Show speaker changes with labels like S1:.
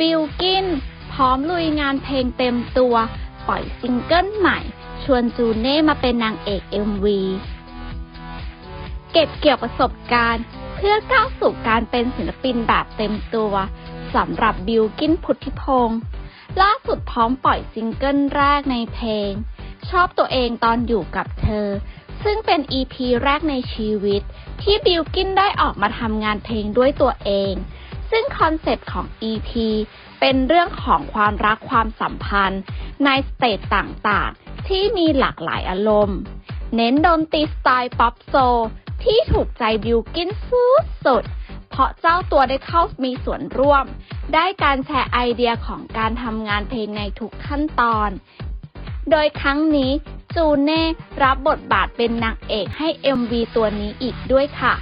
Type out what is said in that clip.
S1: บิลกิน พร้อมลุยงานเพลงเต็มตัว ปล่อยซิงเกิลใหม่ ชวนจูเน่มาเป็นนางเอก MV เก็บเกี่ยวประสบการณ์ เพื่อก้าวสู่การเป็นศิลปินแบบเต็มตัวสำหรับบิลกินพุทธิพงศ์ล่าสุดพร้อมปล่อยซิงเกิลแรกในเพลง ชอบตัวเองตอนอยู่กับเธอ ซึ่งเป็น EP แรกในชีวิต ที่บิลกินได้ออกมาทำงานเพลงด้วยตัวเอง ซึ่งคอนเซปต์ของ EP เป็นเรื่องของความรักความสัมพันธ์ ในสเตจต่างๆ ที่มีหลากหลายอารมณ์ เน้นดนตรีสไตล์ป๊อปโซ ที่ถูกใจบิลกินสุดๆเพราะเจ้าตัวได้เข้ามีส่วนร่วม ได้การแชร์ไอเดียของการทำงานเพลงในทุกขั้นตอน โดยครั้งนี้จูเน่รับบทบาทเป็นนางเอกให้ MV ตัวนี้อีกด้วยค่ะ